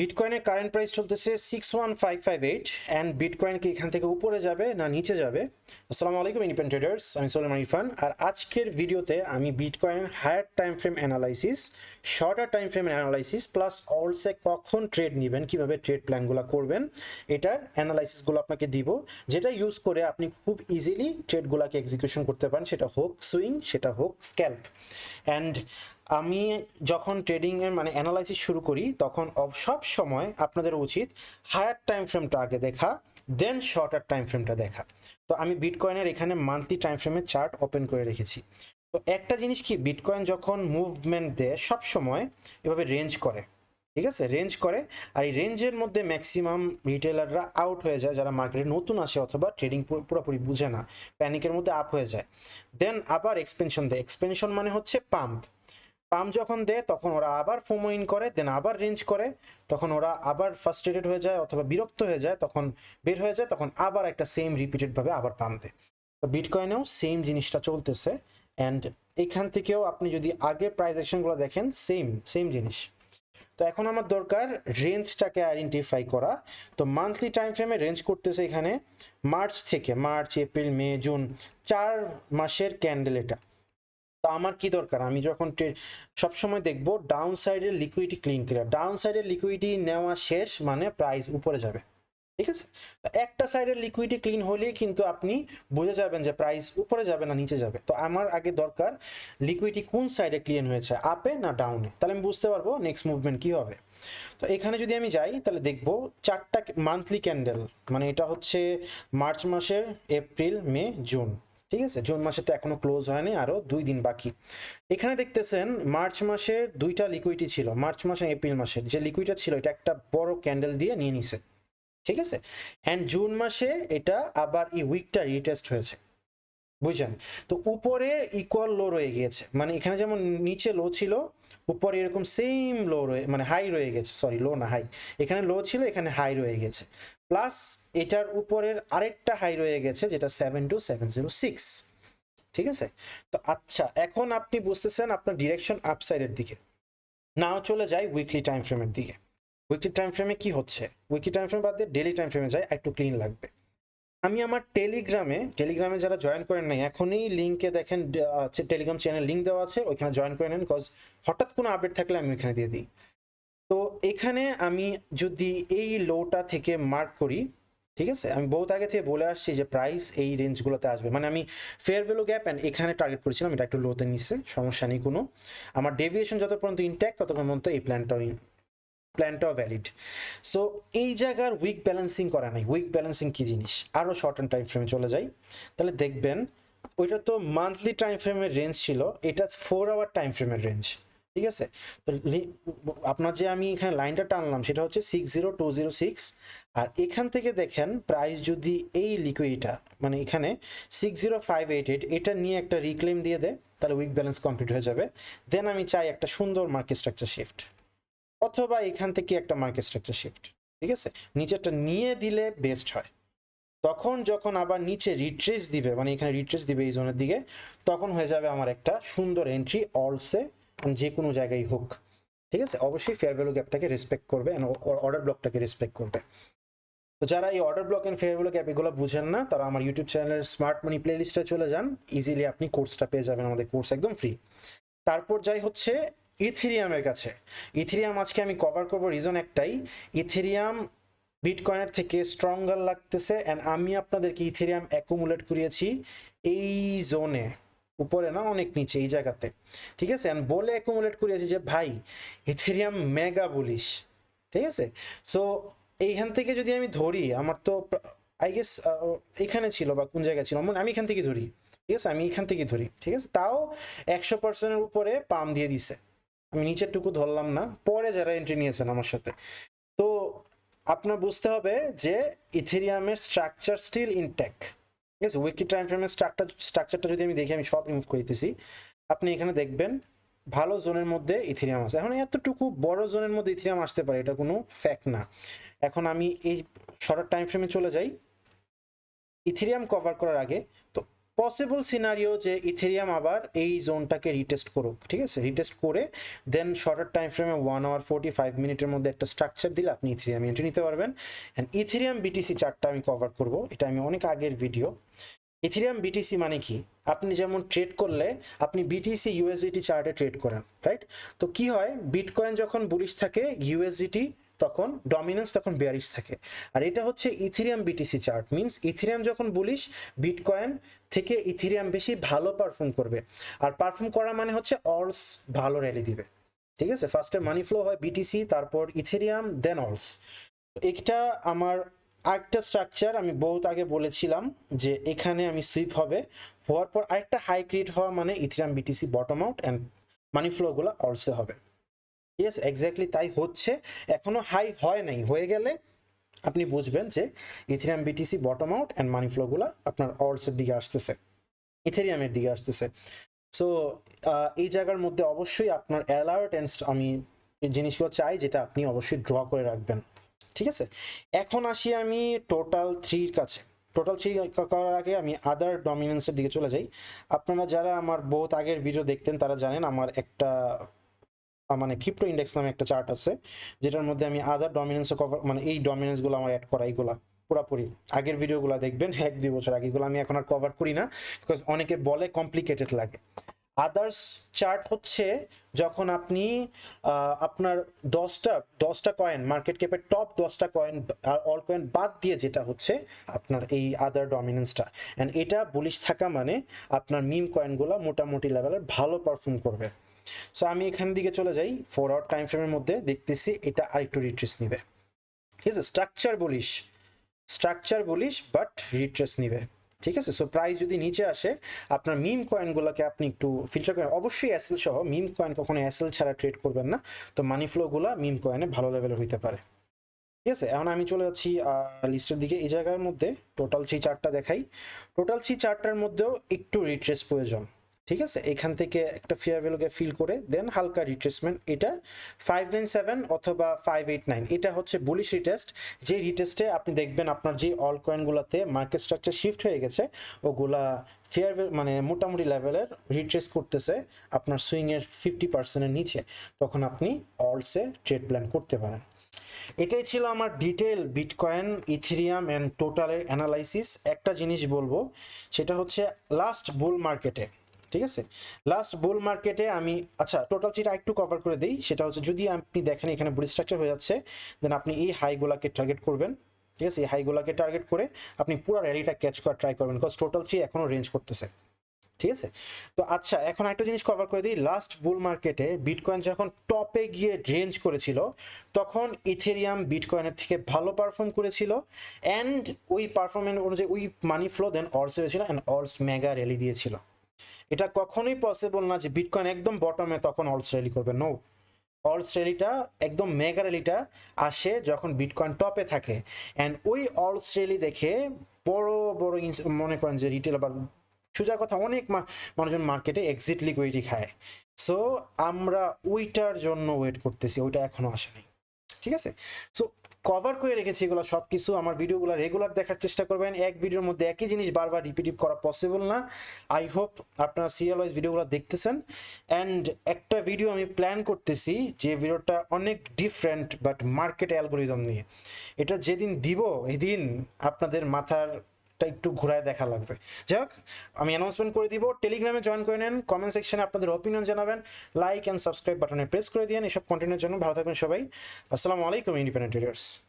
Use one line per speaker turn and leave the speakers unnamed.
বিটকয়েনের current price চলতেছে six one five five eight and bitcoin কি এখান থেকে উপরে যাবে না নিচে যাবে? আসসালামু আলাইকুম ইন্ডিপেন্ড ট্রেডার্স আমি সোলেমান ইরফান আর আজকের ভিডিওতে আমি bitcoin higher time frame analysis shorter time frame analysis plus অলসে কখন ট্রেড নেবেন, কীভাবে ট্রেড প্ল্যানগুলো করবেন, এটার অ্যানালাইসিসগুলো আপনাকে দিব, যেটা ইউজ করে আপনি খুব ইজিলি ট্রেডগুলোকে এক্সিকিউশন করতে পারেন, সেটা হোক সুইং সেটা হোক স্ক্যাল্প অ্যান্ড আমি যখন ট্রেডিংয়ের মানে অ্যানালাইসিস শুরু করি, তখন সব সময় আপনাদের উচিত হায়ার টাইম ফ্রেমটা আগে দেখা দেন শর্টার টাইম ফ্রেমটা দেখা। তো আমি বিটকয়েনের এখানে মান্থলি টাইম ফ্রেমের চার্ট ওপেন করে রেখেছি। তো একটা জিনিস কি বিটকয়েন যখন মুভমেন্ট দেয়, সব সময় এভাবে রেঞ্জ করে। ঠিক আছে? রেঞ্জ করে, আর এই রেঞ্জের মধ্যে ম্যাক্সিমাম রিটেলাররা আউট হয়ে যায়, যারা মার্কেটে নতুন আসে অথবা ট্রেডিং পুরোপুরি বুঝে না প্যানিকের মধ্যে আপ হয়ে যায়। দেন আবার এক্সপেনশন দেয়। এক্সপেনশন মানে হচ্ছে পাম্প পাম্প যখন দেয়, তখন ওরা আবার ফোমো ইন করে দেন আবার রেঞ্জ করে, তখন ওরা আবার ফার্স্টেটেড হয়ে যায় অথবা বিরক্ত হয়ে যায়, তখন বের হয়ে যায়, তখন আবার একটা সেম রিপিটেডভাবে আবার পাম্প দেয়। তো বিটকয়েনেও সেম জিনিসটা চলতেছে অ্যান্ড এখান থেকেও আপনি যদি আগে প্রাইস অ্যাকশনগুলো দেখেন সেম সেম জিনিস। তো এখন আমার দরকার রেঞ্জটাকে আইডেন্টিফাই করা। তো মান্থলি টাইম ফ্রেমে রেঞ্জ করতেছে এখানে, মার্চ থেকে, মার্চ, এপ্রিল, মে, জুন, চার মাসের ক্যান্ডেল এটা। তো আমার কি দরকার? আমি যখন ট্রে- সবসময় দেখব ডাউন সাইডের লিকুইডিটি ক্লিন ক্লিয়ার ডাউন সাইডের লিকুইডিটি নেওয়া শেষ মানে প্রাইস উপরে যাবে। ঠিক আছে? একটা সাইডের লিকুইডিটি ক্লিন হলেই কিন্তু আপনি বুঝে যাবেন যে প্রাইস উপরে যাবে না নিচে যাবে। তো আমার আগে দরকার লিকুইডিটি কোন সাইডে ক্লিন হয়েছে আপে না ডাউনে তাহলে আমি বুঝতে পারব নেক্সট মুভমেন্ট কি হবে। তো এখানে যদি আমি যাই, তাহলে দেখব চারটা মান্থলি ক্যান্ডেল মানে এটা হচ্ছে মার্চ মাসের এপ্রিল, মে, জুন। ঠিক আছে? জুন মাসে তো এখনও ক্লোজ হয়নি, আরও দুই দিন বাকি। এখানে দেখতেছেন, মার্চ মাসের দুইটা লিকুইডি ছিল। মার্চ মাসে, এপ্রিল মাসের যে লিকুইডটা ছিল, এটা একটা বড় ক্যান্ডেল দিয়ে নিয়ে নিছে। ঠিক আছে? অ্যান্ড জুন মাসে এটা আবার এই উইকটা রিটেস্ট হয়েছে। বুঝছেন? তো উপরে ইকুয়াল লো রয়ে গিয়েছে। মানে এখানে যেমন নিচে লো ছিল, উপরে এরকম সেম লো রয়ে মানে হাই রয়ে গেছে। সরি লো না হাই এখানে লো ছিল, এখানে হাই রয়ে গেছে। প্লাস এটার উপরের আরেকটা হাই রয়ে গেছে, যেটা seven two seven zero six ঠিক আছে? তো আচ্ছা এখন আপনি বুঝতেছেন আপনার ডিরেকশন আপসাইডের দিকে। নাও চলে যাই উইকলি টাইম ফ্রেমের দিকে। উইকলি টাইম ফ্রেমে কি হচ্ছে? উইকলি টাইম ফ্রেম বাদ দিয়ে ডেলি টাইম ফ্রেমে যাই, একটু ক্লিন লাগবে। আমি আমার টেলিগ্রামে টেলিগ্রামে যারা জয়েন করেন নাই, এখনই লিঙ্কে দেখেন টেলিগ্রাম চ্যানেল লিঙ্ক দেওয়া আছে, ওইখানে জয়েন করে নেন বিকজ হঠাৎ কোনো আপডেট থাকলে আমি ওইখানে দিয়ে দিই। তো এখানে আমি যদি এই লোটা থেকে মার্ক করি, ঠিক আছে? আমি বহুত আগে থেকে বলে আসছি যে প্রাইস এই রেঞ্জগুলোতে আসবে। মানে আমি ফেয়ার ভ্যালু গ্যাপ অ্যান্ড এখানে টার্গেট করেছিলাম, এটা একটু লোতে নিচ্ছে, সমস্যা নেই কোনো। আমার ডেভিয়েশন যত পর্যন্ত ইনট্যাক্ট ততক্ষণ পর্যন্ত এই প্ল্যানটাও প্ল্যানটাও ভ্যালিড সো এই জায়গার উইক ব্যালেন্সিং করা নাই। উইক ব্যালেন্সিং কী জিনিস? আরও শর্ট অ্যান্ড টাইম ফ্রেমে চলে যাই। তাহলে দেখবেন, ওইটা তো মান্থলি টাইম ফ্রেমের রেঞ্জ ছিল। এটা ফোর আওয়ার টাইম ফ্রেমের রেঞ্জ ঠিক আছে? তো আপনার যে আমি এখানে লাইনটা টানলাম, সেটা হচ্ছে six zero two zero six আর এখান থেকে দেখেন প্রাইস যদি এই লিকুইডটা মানে এখানে six zero five eight eight এটা নিয়ে একটা রিক্লেম দিয়ে দেয় তাহলে উইক ব্যালেন্স কমপ্লিট হয়ে যাবে। দেন আমি চাই একটা সুন্দর মার্কেট স্ট্রাকচার শিফট অথবা এখান থেকে একটা মার্কেট স্ট্রাকচার শিফট ঠিক আছে? নিচেরটা নিয়ে দিলে বেস্ট হয়। তখন যখন আবার নিচে রিট্রেস দিবে মানে এখানে রিট্রেস দিবে এই জোনের দিকে, তখন হয়ে যাবে আমার একটা সুন্দর এন্ট্রি অলসে যে কোনো জায়গায় হোক। ঠিক আছে? অবশ্যই ফেয়ার ভ্যালু গ্যাপটাকে রেসপেক্ট করবে অর্ডার ব্লকটাকে রেসপেক্ট করবে। তো যারা এই order block and fair value gap এগুলো বুঝেন না, তারা আমার ইউটিউব চ্যানেলের স্মার্ট মানি প্লেলিস্টে চলে যান। ইজিলি আপনি কোর্সটা পেয়ে যাবেন, আমাদের কোর্স একদম ফ্রি তারপর যাই হচ্ছে ইথেরিয়ামের কাছে। ইথেরিয়াম আজকে আমি কভার করব রিজন একটাই। ইথেরিয়াম বিটকয়েনের থেকে স্ট্রঙ্গার লাগতেছে অ্যান্ড আমি আপনাদেরকে ইথেরিয়াম অ্যাকুমুলেট করিয়েছি এই জোনে উপরে না, অনেক নিচে, এই জায়গাতে। ঠিক আছে? অ্যান্ড বলে অ্যাকুমুলেট করিয়েছি যে, ভাই, ইথেরিয়াম মেগা বলিস ঠিক আছে? সো এইখান থেকে যদি আমি ধরি, আমার তো আই গেস এখানে ছিল বা কোন জায়গায় ছিল মানে আমি এখান থেকে ধরি। ঠিক আছে? আমি এখান থেকে ধরি। ঠিক আছে? তাও একশো পার্সেন্টের উপরে পাম দিয়ে দিছে। আমি নিচের টুকু ধরলাম না, পরে যারা এন্ট্রি নিয়েছেন আমার সাথে। তো আপনার বুঝতে হবে যে ইথেরিয়ামের স্ট্রাকচার স্টিল ইনট্যাক ঠিক আছে? উইকলি টাইম ফ্রেমের স্ট্রাকচার স্ট্রাকচারটা যদি আমি দেখি, আমি সব রিমুভ করে দিতেছি। আপনি এখানে দেখবেন ভালো জোনের মধ্যে ইথেরিয়াম আছে। এখন এতটুকু বড় জোনের মধ্যে ইথেরিয়াম আসতে পারে, এটা কোনো ফ্যাক্ট না। এখন আমি এই শর্ট টাইম ফ্রেমে চলে যাই। ইথেরিয়াম কভার করার আগে, তো পসিবল সিনারিও যে ইথেরিয়াম আবার এই জোনটাকে রিটেস্ট করুক, ঠিক আছে? রিটেস্ট করে দেন শর্টার টাইম ফ্রেমে ওয়ান আওয়ার ফোর্টি ফাইভ মিনিটের মধ্যে একটা স্ট্রাকচার দিলে আপনি ইথেরিয়াম এন্ট্রি নিতে পারবেন। অ্যান্ড ইথেরিয়াম বিটিসি চারটা আমি কভার করব, এটা আমি অনেক আগের ভিডিও ইথেরিয়াম বিটিসি মানে কি? আপনি যেমন ট্রেড করলে, আপনি বিটিসি ইউএসডিটি চার্টে ট্রেড করেন রাইট তো কি হয়? বিটকয়েন যখন বুলিশ থাকে ইউএসডিটি তখন ডমিনেন্স তখন বেয়ারিশ থাকে। আর এটা হচ্ছে Ethereum BTC chart means Ethereum যখন বুলিশ বিটকয়েন থেকে ইথিরিয়াম বেশি ভালো পারফর্ম করবে। আর পারফর্ম করা মানে হচ্ছে অলস ভালো র্যালি দিবে। ঠিক আছে? ফার্স্টে মানি ফ্লো হয় বিটিসি তারপর ইথেরিয়াম দেন অলস এটা আমার আরেকটা স্ট্রাকচার আমি বহুত আগে বলেছিলাম যে এখানে আমি সুইপ হবে। হওয়ার পর আরেকটা হাই ক্রিয়েট হওয়া মানে Ethereum BTC bottom out and money ফ্লোগুলো অলসে হবে। ইয়েস এক্স্যাক্টলি তাই হচ্ছে। এখনও হাই হয় নাই। হয়ে গেলে আপনি বুঝবেন যে Ethereum BTC bottom out and money ফ্লোগুলো আপনার অলসের দিকে আসতেছে। ইথেরিয়ামের দিকে আসতেছে। সো এই জায়গার মধ্যে অবশ্যই আপনার অ্যালার্ট অ্যান্ড আমি জিনিসগুলো চাই যেটা আপনি অবশ্যই ড্র করে রাখবেন। ঠিক আছে? এখন আসি আমি টোটাল থ্রির কাছে। টোটাল থ্রি করার আগে আমি আদার ডমিনেন্সের দিকে চলে যাই। আপনারা যারা আমার বহুত আগের ভিডিও দেখতেন তারা জানেন আমার একটা মানে ক্রিপ্টো ইন্ডেক্স নামে একটা চার্ট আছে, যেটার মধ্যে আমি আদার ডমিনেন্সও কভার মানে এই ডমিনেন্সগুলো আমার অ্যাড করা, এইগুলা পুরাপুরি। আগের ভিডিওগুলো দেখবেন, এক দুই বছর আগে, এগুলো আমি এখন আর কভার করি না বিকজ অনেকে বলে কমপ্লিকেটেড লাগে। আদার্স চার্ট হচ্ছে যখন আপনি আপনার দশটা দশটা কয়েন মার্কেট ক্যাপের টপ দশটা কয়েন অল কয়েন বাদ দিয়ে যেটা হচ্ছে আপনার এই আদার ডমিনেন্সটা অ্যান্ড এটা বুলিশ থাকা মানে আপনার মিম কয়েনগুলো মোটামুটি লেভেলের ভালো পারফর্ম করবে। সো আমি এখান দিকে চলে যাই। ফোর আওয়ার টাইম ফ্রেমের মধ্যে দেখতেছি এটা আরেকটু রিট্রেস নিবে। ঠিক আছে স্ট্রাকচার বলিস স্ট্রাকচার বলিস বাট রিট্রেস নিবে। ঠিক আছে? সো প্রাইস যদি নিচে আসে, আপনার মিম কয়েনগুলোকে আপনি একটু ফিল্টার করেন। অবশ্যই অ্যাসেল সহ মিম কয়েন কখনো অ্যাসেল ছাড়া ট্রেড করবেন না। তো মানি ফ্লোগুলো মিম কয়েনে ভালো লেভেলের হইতে পারে। ঠিক আছে? এখন আমি চলে যাচ্ছি লিস্টের দিকে। এই জায়গার মধ্যে টোটাল থ্রি চারটা দেখাই। টোটাল থ্রি চারটার মধ্যেও একটু রিট্রেস প্রয়োজন। ঠিক আছে? এখান থেকে একটা ফেয়ার ভ্যালুকে ফিল করে দেন হালকা রিট্রেসমেন্ট এটা ফাইভ নাইন সেভেন অথবা ফাইভ এইট নাইন এটা হচ্ছে বুলিশ রিটেস্ট যে রিটেস্টে আপনি দেখবেন আপনার যে অল কয়েনগুলোতে মার্কেট স্ট্রাকচার শিফট হয়ে গেছে, ওগুলা ফেয়ার মানে মোটামুটি লেভেলের রিট্রেস করতেছে আপনার সুইংয়ের ফিফটি পার্সেন্টের নিচে, তখন আপনি অলসে ট্রেড প্ল্যান করতে পারেন। এটাই ছিল আমার ডিটেল বিটকয়েন ইথেরিয়াম অ্যান্ড টোটালের অ্যানালাইসিস একটা জিনিস বলব, সেটা হচ্ছে লাস্ট বুল মার্কেটে ঠিক আছে? লাস্ট বুল মার্কেটে আমি আচ্ছা টোটাল যেটা একটু কভার করে দিই। সেটা হচ্ছে যদি আপনি দেখেন এখানে বুল স্ট্রাকচার হয়ে যাচ্ছে দেন আপনি এই হাইগুলাকে টার্গেট করবেন। ঠিক আছে? এই হাইগুলাকে টার্গেট করে আপনি পুরো র্যালিটা ক্যাচ করার ট্রাই করবেন বিকজ টোটাল থ্রি এখনও রেঞ্জ করতেছে। ঠিক আছে? তো আচ্ছা এখন একটা জিনিস কভার করে দিই। লাস্ট বুল মার্কেটে বিটকয়েন যখন টপে গিয়ে রেঞ্জ করেছিল, তখন ইথেরিয়াম বিটকয়েনের থেকে ভালো পারফর্ম করেছিল অ্যান্ড ওই পারফরমেন্স অনুযায়ী, ওই মানি ফ্লো দেন অর্স হয়েছিল অ্যান্ড অর্স মেগা র্যালি দিয়েছিল। এটা কখনোই পসিবল না যে বিটকয়েন একদম বটমে তখন অলস র্যালি করবে। নো অলস র্যালিটা একদম মেগা র্যালিটা আসে যখন বিটকয়েন টপে থাকে। অ্যান্ড ওই অলস র্যালি দেখে বড় বড় মনে করেন যে রিটেল আবার সোজা কথা অনেক মানুষজন মার্কেটে এক্সিট লিকুইডিটি খায়। সো আমরা ওইটার জন্য ওয়েট করতেছি, ওইটা এখনও আসেনি ঠিক আছে? সো কভার করে রেখেছি এগুলো সব কিছু আমার ভিডিওগুলো রেগুলার দেখার চেষ্টা করবেন। এক ভিডিওর মধ্যে একই জিনিস বারবার রিপিটিভ করা পসিবল না। আই হোপ আপনারা সিরিয়াল ওয়াইজ ভিডিওগুলো দেখতেছেন। অ্যান্ড একটা ভিডিও আমি প্ল্যান করতেছি যে ভিডিওটা অনেক ডিফারেন্ট বাট মার্কেট অ্যালগোরিদম নিয়ে। এটা যেদিন দিব, এদিন আপনাদের মাথার টা একটু ঘুরায় দেখা লাগবে। যাই হোক, আমি অ্যানাউন্সমেন্ট করে দিব। টেলিগ্রামে জয়েন করে নেন। কমেন্ট সেকশনে আপনাদের ওপিনিয়ন জানাবেন। লাইক অ্যান্ড সাবস্ক্রাইব বাটনে প্রেস করে দিন এসব কন্টেন্টের জন্য ভালো থাকবেন সবাই। আসসালামু আলাইকুম ইন্ডিপেন্ডেন্ট